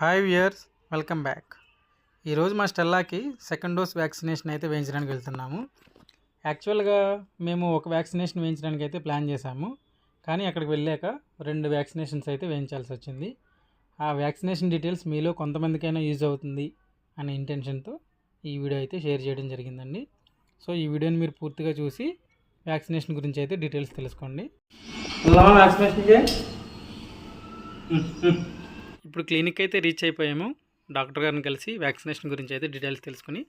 Hi viewers welcome back. ఈరోజు మా స్టెల్లాకి second dose vaccination అయితే వేయించడానికి వెళ్తున్నాము. యాక్చువల్గా మేము ఒక వ్యాక్సినేషన్ వేయించడానికి అయితే ప్లాన్ చేశాము. కానీ అక్కడికి వెళ్ళాక రెండు వ్యాక్సినేషన్స్ అయితే వేయించాల్సి వచ్చింది. ఆ వ్యాక్సినేషన్ డీటెయిల్స్ మీలో కొంతమందికైనా యూజ్ అవుతుంది అనే ఇంటెన్షన్తో ఈ వీడియో అయితే షేర్ చేయడం జరిగిందండి. సో ఈ వీడియోని మీరు పూర్తిగా చూసి వ్యాక్సినేషన్ గురించి అయితే డీటెయిల్స్ తెలుసుకోండి. వ్యాక్సినేషన్ ఇప్పుడు క్లినిక్ అయితే రీచ్ అయిపోయాము. డాక్టర్ గారిని కలిసి వ్యాక్సినేషన్ గురించి అయితే డీటెయిల్స్ తెలుసుకుని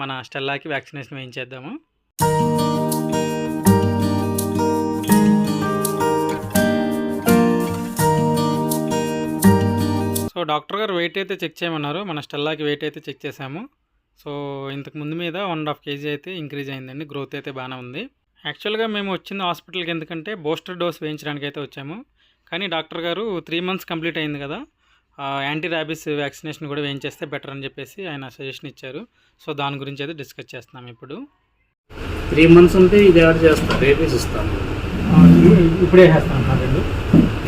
మన స్టెల్లాకి వ్యాక్సినేషన్ వేయించేద్దాము. సో డాక్టర్ గారు వెయిట్ అయితే చెక్ చేయమన్నారు. మన స్టెల్లాకి వెయిట్ అయితే చెక్ చేసాము సో ఇంతకు ముందు మీద వన్ అండ్ హాఫ్ కేజీ అయితే ఇంక్రీజ్ అయిందండి. గ్రోత్ అయితే బాగానే ఉంది. యాక్చువల్గా మేము వచ్చింది హాస్పిటల్కి ఎందుకంటే బూస్టర్ డోస్ వేయించడానికి అయితే వచ్చాము. కానీ డాక్టర్ గారు త్రీ మంత్స్ కంప్లీట్ అయింది కదా. యాంటీ ర్యాబిస్ వ్యాక్సినేషన్ కూడా వేయించేస్తే బెటర్ అని చెప్పేసి ఆయన సజెషన్ ఇచ్చారు. సో దాని గురించి అయితే డిస్కస్ చేస్తున్నాం ఇప్పుడు. త్రీ మంత్స్ ఉంటే ఇది యాడ్ చేస్తా. రేపీస్ ఇస్తాను ఇప్పుడే వేస్తాను రెండు.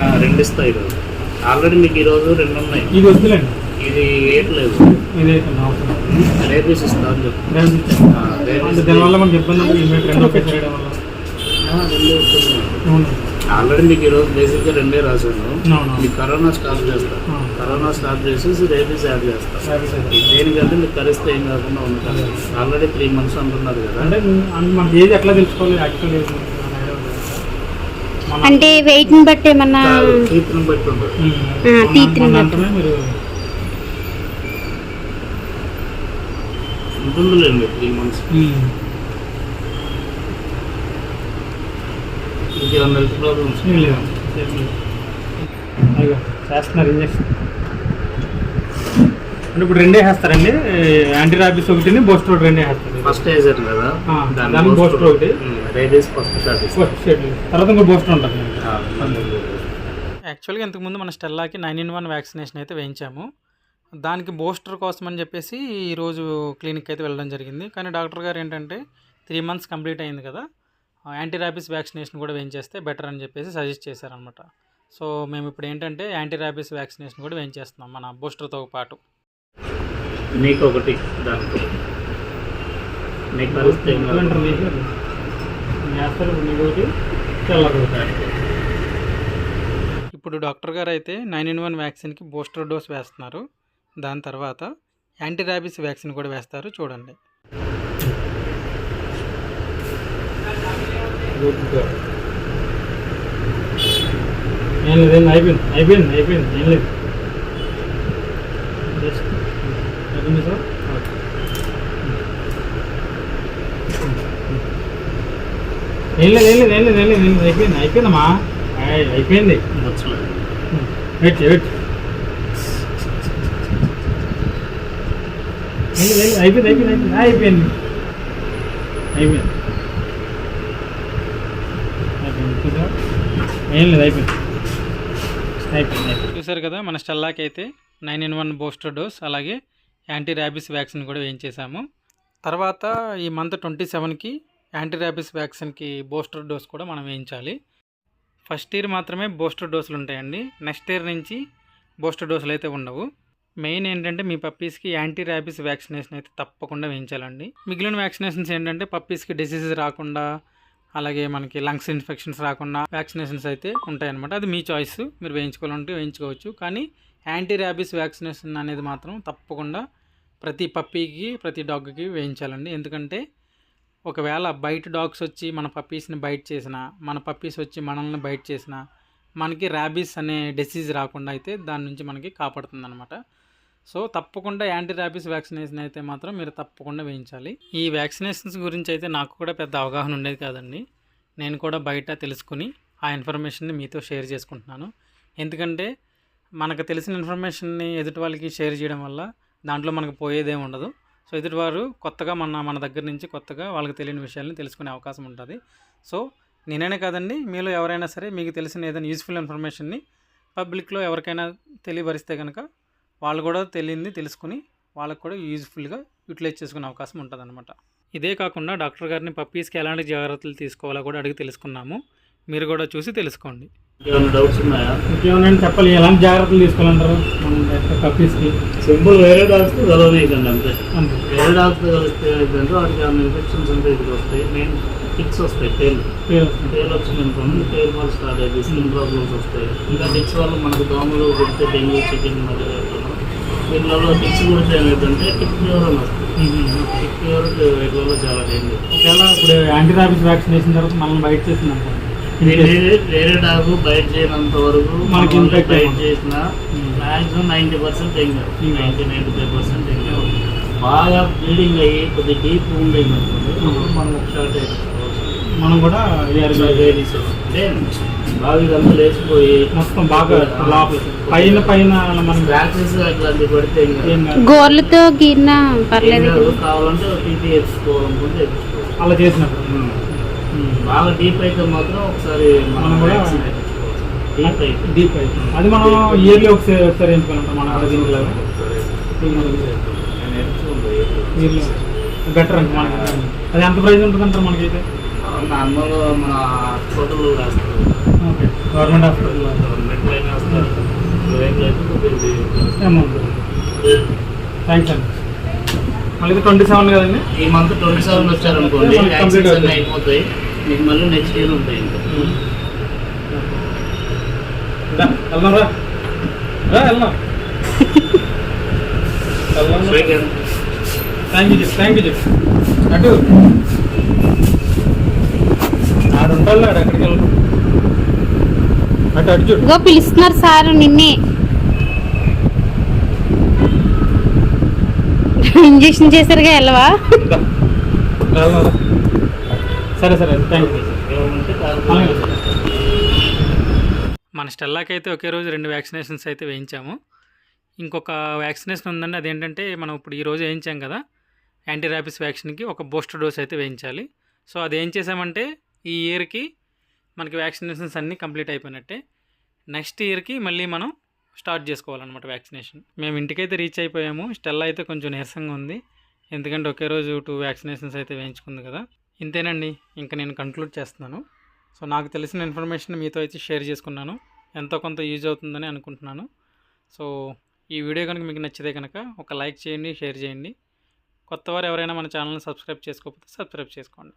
ఆ, రెండు ఇస్తా ఈరోజు. ఆల్రెడీ మీకు ఈరోజు రెండు ఉన్నాయి. ఇది వద్దులేండి. ఇది వేయట్లేదు రేపీస్ ఇస్తా అని చెప్పు దానివల్ల మనకి ఇబ్బంది రెండు ఆల్రెడీ మీకు ఈరోజు బేసిక్గా రెండే రాశాను. అవును మీకు కరోనా స్టాప్ చేస్తా. ఆ. కరోనా స్టాప్ చేసేసి రేపీస్ యాడ్ చేస్తా. Rabies అయితే. ఇది దేనికంటే మీకు కరిస్తే ఏం కాకుండా ఉంటాను ఆల్రెడీ త్రీ మంత్స్ అంటున్నారు కదా. అంటే మన- మనకి ఏది ఎట్లా తెలుసుకోవాలి? యాక్చువల్ అంటే వెయిట్ని బట్టి ఏమన్నా బట్టి ఉంటుంది. teeth ని బట్టి. ఉంటుందిలేండి త్రీ మంత్స్. ఇంకేమన్నా హెల్త్ ప్రాబ్లమ్స్ చేస్తున్నారు ఇంజక్షన్. అంటే ఇప్పుడు రెండే వేస్తారండి. యాంటీ రాబిస్ ఒకటిని బూస్టర్ ఒకటి రెండే వేస్తారు. ఫస్ట్ వేసారు కదా? దాని ఒకటి. Rabies first shot first schedule తర్వాత ఇంకో బూస్టర్ ఉంటుంది. యాక్చువల్గా ఇంతకుముందు మన స్టెల్లాకి నైన్ ఇన్ వన్ వ్యాక్సినేషన్ అయితే వేయించాము. దానికి బూస్టర్ కోసం అని చెప్పేసి ఈరోజు క్లినిక్ అయితే వెళ్ళడం జరిగింది. కానీ డాక్టర్ గారు ఏంటంటే త్రీ మంత్స్ కంప్లీట్ అయింది కదా. యాంటీ ర్యాబిస్ వ్యాక్సినేషన్ కూడా వేయించేస్తే బెటర్ అని చెప్పేసి సజెస్ట్ చేశారనమాట సో మేము ఇప్పుడు ఏంటంటే యాంటీ ర్యాబిస్ వ్యాక్సినేషన్ కూడా వేయించేస్తున్నాం మన బూస్టర్తో పాటు. నీకు ఒకటి దానికి నీకు. ఇప్పుడు డాక్టర్ గారు అయితే నైన్ ఇన్ వన్ వ్యాక్సిన్కి బూస్టర్ డోస్ వేస్తున్నారు. దాని తర్వాత యాంటీ ర్యాబిస్ వ్యాక్సిన్ కూడా వేస్తారు చూడండి. ఏం లేదు ఏం అయిపోయింది అయిపోయింది అయిపోయింది ఏం లేదు. జస్ట్ అయిపోయింది సార్? ఏం లేదు ఏం లేదు ఏం లేదు ఏం లేదు ఏం లేదు అయిపోయింది అయిపోయిందమ్మా. అయిపోయింది. వచ్చలేదు. వెయిట్ వెయిట్ అయిపోయింది అయిపోయింది అయిపోయింది అయిపోయింది. అయిపోయింది. చూసా ఏం లేదు అయిపోయింది. అయిపోయింది అయిపోయింది. చూసారు కదా మన స్టెల్లాకి అయితే nine in one booster dose అలాగే యాంటీ ర్యాబిస్ వ్యాక్సిన్ కూడా వేయించేసాము తర్వాత ఈ మంత్ ట్వంటీ సెవెన్కి యాంటీ ర్యాబిస్ వ్యాక్సిన్కి బూస్టర్ డోస్ కూడా మనం వేయించాలి. ఫస్ట్ ఇయర్ మాత్రమే బూస్టర్ డోసులు ఉంటాయండి. నెక్స్ట్ ఇయర్ నుంచి బూస్టర్ డోసులు అయితే ఉండవు. మెయిన్ ఏంటంటే మీ పప్పీస్కి యాంటీ ర్యాబిస్ వ్యాక్సినేషన్ అయితే తప్పకుండా వేయించాలండి. మిగిలిన వ్యాక్సినేషన్స్ ఏంటంటే పప్పీస్కి డిసీజెస్ రాకుండా అలాగే మనకి లంగ్స్ ఇన్ఫెక్షన్స్ రాకుండా వ్యాక్సినేషన్స్ అయితే ఉంటాయన్నమాట. అది మీ చాయిస్. మీరు వేయించుకోవాలంటే వేయించుకోవచ్చు. కానీ యాంటీ ర్యాబీస్ వ్యాక్సినేషన్ అనేది మాత్రం తప్పకుండా ప్రతి పప్పీకి ప్రతి డాగ్కి వేయించాలండి. ఎందుకంటే ఒకవేళ బయట డాగ్స్ వచ్చి మన పప్పీస్ని బైట్ చేసిన మన పప్పీస్ వచ్చి మనల్ని బైట్ చేసిన మనకి ర్యాబీస్ అనే డిసీజ్ రాకుండా అయితే దాని నుంచి మనకి కాపాడుతుంది అనమాట సో తప్పకుండా యాంటీ ర్యాబీస్ వ్యాక్సినేషన్ అయితే మాత్రం మీరు తప్పకుండా వేయించాలి. ఈ వ్యాక్సినేషన్స్ గురించి అయితే నాకు కూడా పెద్ద అవగాహన ఉండేది కాదండి. నేను కూడా బయట తెలుసుకుని ఆ ఇన్ఫర్మేషన్ని మీతో షేర్ చేసుకుంటున్నాను. ఎందుకంటే మనకు తెలిసిన ఇన్ఫర్మేషన్ని ఎదుటి వాళ్ళకి షేర్ చేయడం వల్ల దాంట్లో మనకు పోయేదేం ఉండదు. సో ఎదుటివారు కొత్తగా మన మన దగ్గర నుంచి కొత్తగా వాళ్ళకి తెలియని విషయాలను తెలుసుకునే అవకాశం ఉంటుంది. సో నేనైనా కాదండి మీలో ఎవరైనా సరే మీకు తెలిసిన ఏదైనా యూస్ఫుల్ ఇన్ఫర్మేషన్ని పబ్లిక్లో ఎవరికైనా తెలియపరిస్తే కనుక వాళ్ళు కూడా తెలియంది తెలుసుకుని వాళ్ళకు కూడా యూజ్ఫుల్గా యూటిలైజ్ చేసుకునే అవకాశం ఉంటుంది ఇదే కాకుండా డాక్టర్ గారిని పప్పీస్కి ఎలాంటి జాగ్రత్తలు తీసుకోవాలో కూడా అడిగి తెలుసుకున్నాము. మీరు కూడా చూసి తెలుసుకోండి. డౌట్స్ ఉన్నాయా? ఇంకేమైనా చెప్పాలి ఎలాంటి జాగ్రత్తలు తీసుకోవాలంటారు మనం కప్పీస్కి సింపుల్ వేరే డాగ్స్ కలవనీయకండి అంతే. వేరే డాగ్స్ కలిస్తే ఏంటంటే వాటికి ఏమైనా ఇన్ఫెక్షన్స్ ఉంటే ఇది వస్తాయి. మెయిన్ టిక్స్ వస్తాయి టేల్ పేరు వస్తుంది. టేల్ వచ్చింది అనుకోండి టేల్ వాళ్ళు స్టార్ట్ అయ్యి స్కిన్ ప్రాబ్లమ్స్ వస్తాయి. ఇంకా టిక్స్ వల్ల మనకు దోమలు కుడితే డెంగ్యూ చికెన్ మలేరియా వీళ్ళలో టిక్స్ కుడితే ఏమైందంటే టిక్ ఫీవర్ అని వస్తుంది మ్మ్. టిక్ ఫీవర్ వీళ్ళలో చాలా డేంజర్ ఒకవేళ ఇప్పుడు యాంటీ ర్యాబిస్ వ్యాక్సిన్ వేసిన తర్వాత మనల్ని బయట చేసింది వేరే డాగ్ బయట చేయనంత వరకు మనకి బయట. చేసిన. Maximum ninety percent Hmm. Ninety ninety five percent dengue బాగా బ్లీడింగ్ అయ్యి కొద్దిగా డీప్ అప్పుడు మనం ఒక షార్ట్ మనం కూడా అంటే బాగా ఇదంతా లేచిపోయి మొత్తం బాగా లోపల పైన పైన మనం స్క్రాచెస్ అట్లాంటివి పడితే. గోర్లతో గీరిన పర్లేదు కాదు. కావాలంటే టీటీ ఎత్తుకోవాలి అలా చేసినప్పుడు. బాగా డీప్ అయితే మాత్రం ఒకసారి మనం కూడా డీప్ అయితే. డీప్ అయితే. అది మనం ఇయర్లీ ఒకసారి ఒకసారి వేయించుకుంటాం మన దీంట్లో బెటర్ అంట మనకి. అది ఎంత ప్రైస్ ఉంటుంది అంటారు మనకైతే? నార్మల్ మన హోటల్లో వేస్తారు ఓకే. గవర్నమెంట్ హాస్పిటల్లో గవర్నమెంట్ లైన్ వేస్తారు. అమౌంట్ థ్యాంక్స్ అండి. మళ్ళీ ట్వంటీ సెవెన్ కదండి? ఈ మంత్ ట్వంటీ సెవెన్ వచ్చారనుకోండి. అన్నీ అవుతాయి. అయిపోతాయి. మీకు మళ్ళీ నెక్స్ట్ ఇయర్ ఉంటాయి ఇంకా. వెళ్దాం రా. వెళ్దాం. థ్యాంక్ యూ థ్యాంక్ యూ అటు. అటు అటు చూడు. ఇగో పిలుస్తున్నారు సార్ నిన్నే. ఇంజక్షన్ చేశారుగా వెళ్ళవా. సరే సరే థ్యాంక్ యూ. మన స్టెల్లాకి అయితే ఒకే రోజు రెండు వ్యాక్సినేషన్స్ అయితే వేయించాము. ఇంకొక వ్యాక్సినేషన్ ఉందండి అదేంటంటే మనం ఇప్పుడు ఈ రోజు వేయించాం కదా యాంటీ ర్యాబిస్ వ్యాక్సిన్కి ఒక బూస్టర్ డోస్ అయితే వేయించాలి. సో అది ఏం చేసామంటే ఈ ఇయర్కి మనకి వ్యాక్సినేషన్స్ అన్నీ కంప్లీట్ అయిపోయినట్టే. నెక్స్ట్ ఇయర్కి మళ్ళీ మనం స్టార్ట్ చేసుకోవాలన్నమాట వ్యాక్సినేషన్ మేము ఇంటికైతే రీచ్ అయిపోయాము. స్టెల్ అయితే కొంచెం నీరసంగా ఉంది. ఎందుకంటే ఒకే రోజు టూ వ్యాక్సినేషన్స్ అయితే వేయించుకుంది కదా. ఇంతేనండి. ఇంకా నేను కంక్లూడ్ చేస్తున్నాను. సో నాకు తెలిసిన ఇన్ఫర్మేషన్ మీతో అయితే షేర్ చేసుకున్నాను. ఎంతో కొంత యూజ్ అవుతుందని అనుకుంటున్నాను. సో ఈ వీడియో కనుక మీకు నచ్చితే కనుక ఒక లైక్ చేయండి షేర్ చేయండి. కొత్తవారు ఎవరైనా మన ఛానల్ని సబ్స్క్రైబ్ చేసుకోకపోతే సబ్స్క్రైబ్ చేసుకోండి.